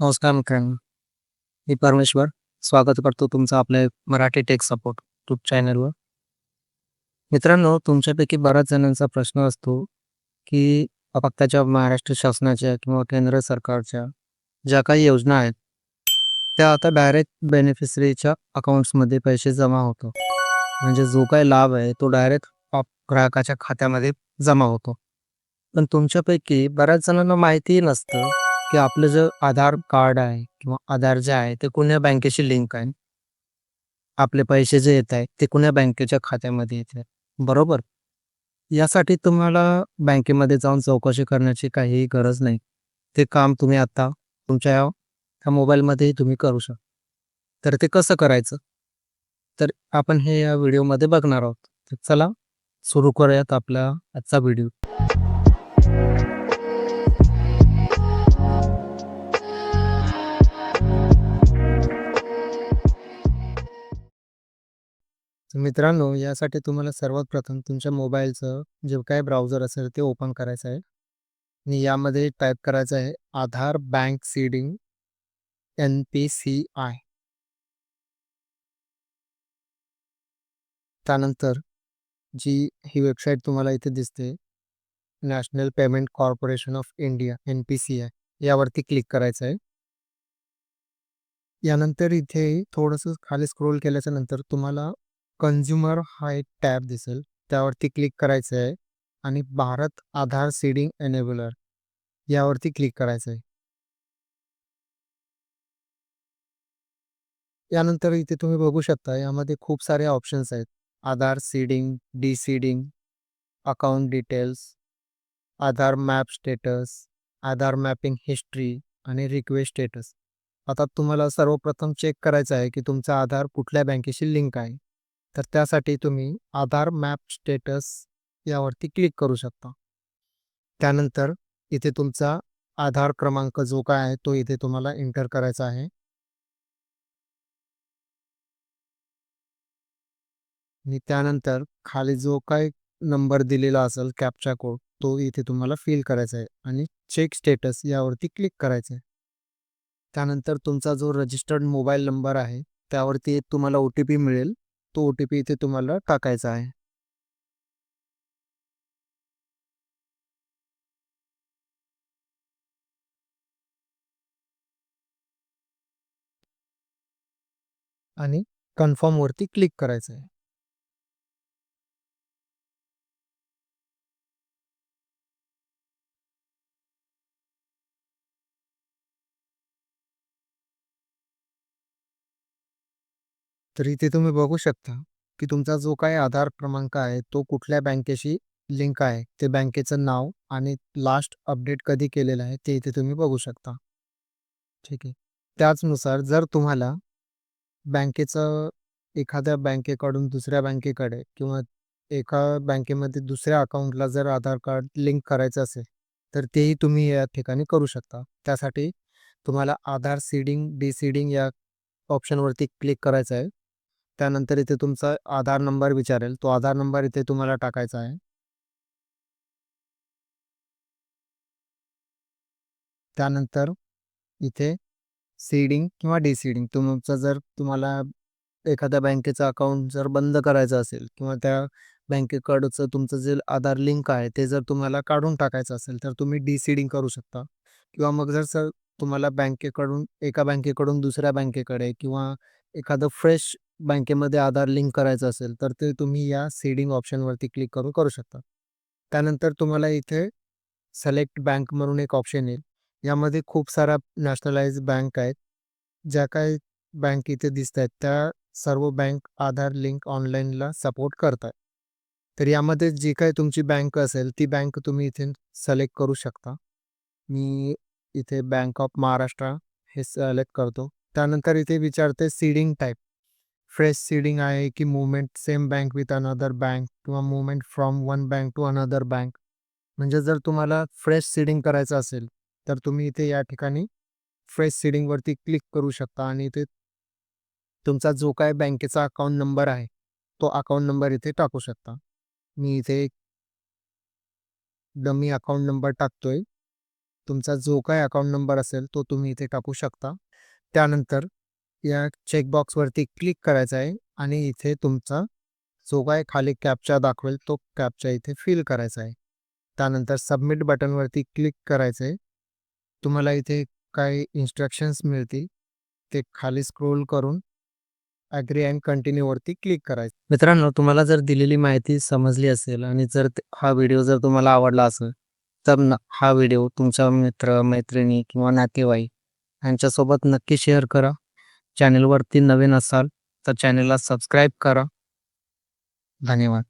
नमस्कार मित्रांनो. मी परमेश्वर. स्वागत करतो तुमचं आपल्या मराठी टेक सपोर्ट यूट्यूब चॅनलवर मित्रांनो तुमच्यापैकी बऱ्याच जणांचा प्रश्न असतो की फक्ताच्या महाराष्ट्र शासनाच्या किंवा केंद्र सरकारच्या ज्या काही योजना आहेत त्या आता डायरेक्ट बेनिफिशरीच्या अकाउंट्समध्ये पैसे जमा होतो. म्हणजे जो काही लाभ आहे तो डायरेक्ट ग्राहकाच्या खात्यामध्ये जमा होतो. पण तुमच्यापैकी बऱ्याच जणांना माहितीही नसतं की आपलं जे आधार कार्ड आहे किंवा आधार जे आहे ते कोण्या बँकेशी लिंक आहे? आपले पैसे जे येत आहे ते कोण्या बँकेच्या खात्यामध्ये येत आहे बरोबर? यासाठी तुम्हाला बँकेमध्ये जाऊन चौकशी करण्याची काहीही गरज नाही. ते काम तुम्ही आता तुमच्या ह्या मोबाईलमध्येही तुम्ही करू शकता. तर ते कसं करायचं? तर आपण हे या व्हिडिओमध्ये बघणार आहोत. तर चला सुरू करूयात आपला आजचा व्हिडिओ. तर मित्रांनो यासाठी तुम्हाला सर्वात प्रथम तुमच्या मोबाईलचं जे काय ब्राउझर असेल ते ओपन करायचं आहे. आणि यामध्ये टाईप करायचं आहे Aadhaar bank seeding N P C I. त्यानंतर जी ही वेबसाईट तुम्हाला इथे दिसते national payment corporation of India N P C I यावरती क्लिक करायचं आहे. यानंतर इथे थोडंसं खाली स्क्रोल केल्याच्यानंतर तुम्हाला कन्झ्युमर हा एक टॅब दिसेल. त्यावरती क्लिक करायचं आहे आणि भारत आधार सीडिंग एनेबलर यावरती क्लिक करायचं आहे यानंतर इथे तुम्ही बघू शकता यामध्ये खूप सारे ऑप्शन्स आहेत. Aadhaar seeding deseeding account details Aadhaar map status Aadhaar mapping history आणि रिक्वेस्ट स्टेटस आता तुम्हाला सर्वप्रथम चेक करायचं आहे की तुमचा आधार कुठल्या बँकेशी लिंक आहे. तर त्यासाठी तुम्ही आधार मॅप स्टेटस यावरती क्लिक करू शकता. त्यानंतर इथे तुमचा आधार क्रमांक जो काय आहे तो इथे तुम्हाला एंटर करायचा आहे. आणि त्यानंतर खाली जो काय नंबर दिलेला असेल कॅपचा कोड तो इथे तुम्हाला फिल करायचा आहे आणि चेक स्टेटस यावरती क्लिक करायचं आहे. त्यानंतर तुमचा जो रजिस्टर्ड मोबाईल नंबर आहे त्यावरती एक तुम्हाला ओ टी पी मिळेल. तो ओ टी पी इथे तुम्हाला टाकायचा आहे. आणि कन्फर्म वरती क्लिक करायचं आहे तर इथे तुम्ही बघू शकता की तुमचा जो काही आधार क्रमांक आहे तो कुठल्या बँकेशी लिंक आहे ते बँकेचं नाव आणि लास्ट अपडेट कधी केलेलं आहे ते इथे तुम्ही बघू शकता. ठीक आहे. त्याचनुसार जर तुम्हाला बँकेचं एखाद्या बँकेकडून दुसऱ्या बँकेकडे किंवा एका बँकेमध्ये दुसऱ्या अकाउंटला जर आधार कार्ड लिंक करायचं असेल तर तेही तुम्ही या ठिकाणी करू शकता. त्यासाठी तुम्हाला आधार सीडिंग डी सीडिंग या ऑप्शनवरती क्लिक करायचं आहे. त्यानंतर इथे तुमचा आधार नंबर विचारेल. तो आधार नंबर इथे तुम्हाला टाकायचा आहे. त्यानंतर इथे सीडिंग किंवा डिसीडिंग. तुमचं जर तुम्हाला एखाद्या बँकेचं अकाउंट जर बंद करायचं असेल किंवा त्या बँकेकडचं तुमचं जे आधार लिंक आहे ते जर तुम्हाला काढून टाकायचं असेल तर तुम्ही डिसीडिंग करू शकता. किंवा मग जर सर तुम्हाला बँकेकडून एका बँकेकडून दुसऱ्या बँकेकडे किंवा एखादं फ्रेश बँकेमध्ये आधार लिंक करायचं असेल तर ते तुम्ही या सीडिंग ऑप्शनवरती क्लिक करून करू शकता. त्यानंतर तुम्हाला इथे सिलेक्ट बँक म्हणून एक ऑप्शन येईल. यामध्ये खूप साऱ्या नॅशनलाइज बँक आहेत. ज्या काही बँक इथे दिसत आहेत त्या सर्व बँक आधार लिंक ऑनलाईनला सपोर्ट करतात तर यामध्ये जी काही तुमची बँक असेल ती बँक तुम्ही इथे सिलेक्ट करू शकता. मी इथे बँक ऑफ महाराष्ट्र हे सिलेक्ट करतो. त्यानंतर इथे विचारते सीडिंग टाईप फ्रेश सीडिंग आहे की movement same bank with another bank किंवा movement from one bank to another bank म्हणजे जर तुम्हाला फ्रेश सीडिंग करायचं असेल तर तुम्ही इथे या ठिकाणी फ्रेश सीडिंगवरती क्लिक करू शकता आणि इथे तुमचा जो काय बँकेचा अकाउंट नंबर आहे तो अकाउंट नंबर इथे टाकू शकता. मी इथे डमी अकाउंट नंबर टाकतोय. तुमचा जो काय अकाउंट नंबर असेल तो तुम्ही इथे टाकू शकता. त्यानंतर या चेकबॉक्सवरती क्लिक करायचं आहे आणि इथे तुमचा जो काय खाली कॅपचा दाखवेल तो कॅपचा इथे फिल करायचा आहे. त्यानंतर सबमिट बटनवरती क्लिक करायचं आहे. तुम्हाला इथे काही इन्स्ट्रक्शन्स मिळतील. ते खाली स्क्रोल करून ॲग्री अँड कंटिन्यूवरती क्लिक करायचं. मित्रांनो तुम्हाला जर दिलेली माहिती समजली असेल आणि जर हा व्हिडिओ जर तुम्हाला आवडला असेल तर न हा व्हिडिओ तुमच्या मित्र मैत्रिणी किंवा नातेवाईक यांच्यासोबत नक्की शेअर करा. चॅनेलवरती नवीन असाल तर चॅनेलला सबस्क्राईब करा. धन्यवाद.